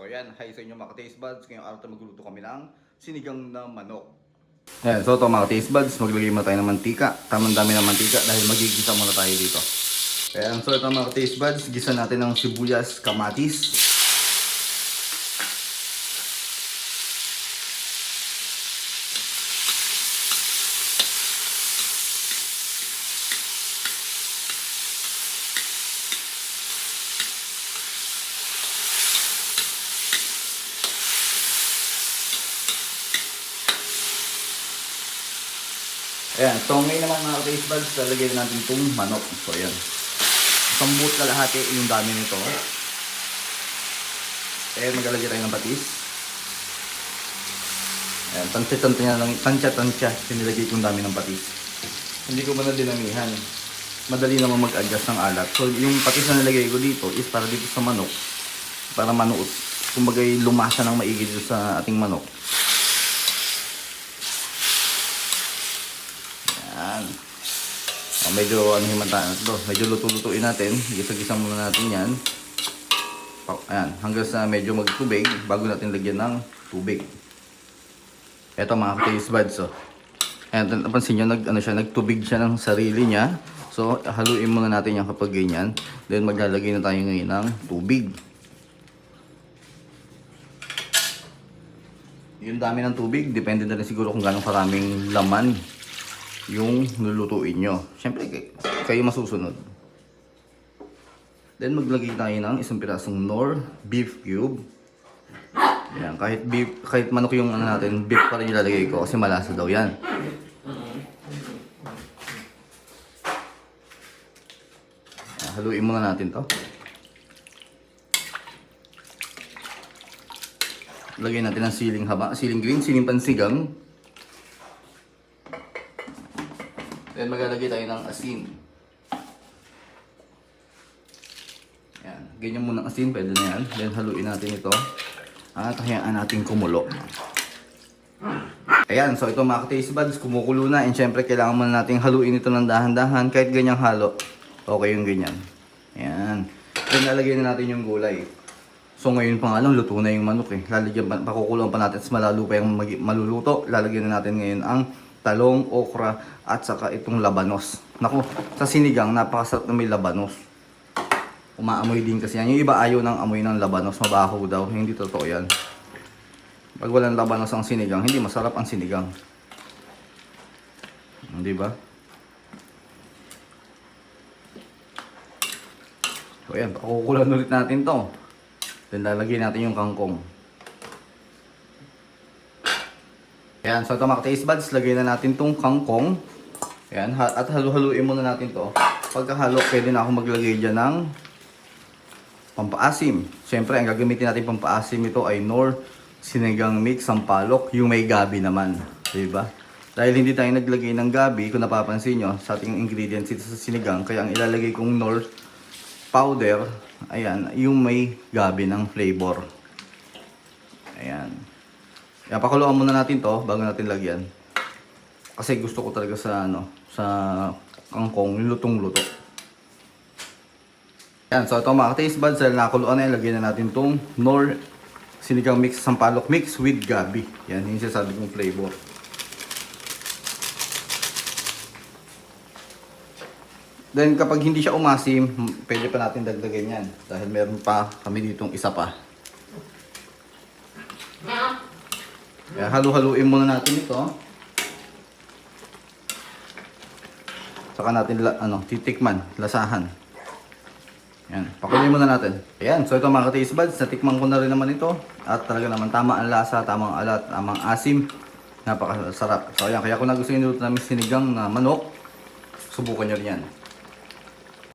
So yan, hi sa inyo mga taste buds. Ngayong araw tayo magluluto kami ng sinigang na manok. Ayan, so ito mga taste buds, maglagay muna tayo ng mantika. Tamang dami ng mantika dahil magigisa muna tayo dito. Ayan, so ito mga taste buds, gisa natin ng sibuyas, kamatis. Ayan, so ngayon naman mga taste buds, lalagyan natin itong manok. So ayan. Isang buot kalahati yung dami nito. Ayan, maglalagay tayo ng patis. Ayan, tansya-tansya na lang, tansya-tansya, sinilagay kong dami ng patis. Hindi ko muna dinamihan. Madali naman mag-adjust ng alat. So yung patis na nilagay ko dito is para dito sa manok. Para manuot. Kumbaga lumasa ng maigi dito sa ating manok. Yan. Oh, medyo ano himata na ito. Medyo luto-lutuin natin. Gisa-gisa muna natin yan. Pa- Ayan. Hanggang sa medyo magtubig bago natin lagyan ng tubig. Ito mga taste buds. Oh. Ayan, napansin nyo, nag, ano siya, nagtubig siya ng sarili niya. So, haluin muna natin yan kapag ganyan. Then, maglalagay na tayo ngayon ng tubig. Yung dami ng tubig, depende na rin siguro kung gano'ng karaming laman yung lulutuin nyo. Siyempre, kay- kayo masusunod. Then, maglagay tayo ng isang pirasong nor beef cube. Yan, kahit beef, kahit manok yung ano natin, beef pa rin ilalagay ko kasi malasa daw. Yan, haluin muna natin to. Lagyan natin ng siling haba, siling green, siling pansigang. Then maglalagay tayo ng asin. Yan, ganyan muna ang asin, pwede na yan. Then haluin natin ito. At hayaan natin kumulo. Ayan, so ito mga taste buds, kumukulo na. And syempre, kailangan muna natin haluin ito ng dahan-dahan. Kahit ganyang halo, okay yung ganyan. Ayan. Then lalagyan na natin yung gulay. So ngayon pa nga lang, luto na yung manok eh. Lalagyan pa, pakukulong pa natin, mas malalo pa yung maluluto. Lalagyan na natin ngayon ang talong, okra, at saka itong labanos. Naku, sa sinigang, napakasarap na may labanos. Umaamoy din kasi yan. Yung iba ayaw ng amoy ng labanos, mabaho daw. Hindi totoo yan. Pag walang labanos ang sinigang, hindi masarap ang sinigang. Di ba? So ayan, pakukulan ulit natin to. Then lalagyan natin yung kangkong. Ayan, so ito mga taste buds, lagyan na natin tong kangkong. Ayan, at halu-haluin muna natin to. Pagkahalo, pwede na ako maglagay dyan ng pampaasim. Siyempre, ang gagamitin natin pampaasim ito ay Nor Sinigang Mix Sampalok, yung may gabi naman. Diba? Dahil hindi tayo naglagay ng gabi, kung napapansin nyo, sa ating ingredients dito sa sinigang, kaya ang ilalagay kong Nor powder, ayan, yung may gabi ng flavor. Ayan. Kaya pakuluan muna natin to bago natin lagyan. Kasi gusto ko talaga sa ano, sa kangkong lutong-luto. Yan, so ito mga taste buds, dahil nakuluan na yan, lagyan na natin tong Nor Sinigang Mix Sampalok Mix with Gabi. Yan, yung sinasabi kong flavor. Then kapag hindi siya umasim, pwede pa natin dagdagan yan. Dahil meron pa kami ditong isa pa. Kaya halu-haluin muna natin ito. Saka natin ano, titikman, lasahan. Yan, pakuloy muna natin. Ayan, so ito mga ka-taste buds, natikman ko na rin naman ito. At talaga naman tama ang lasa, tamang alat, tamang asim. Napakasarap. So ayan, kaya kung nagustuhan nyo namin sinigang na manok, subukan nyo rin yan.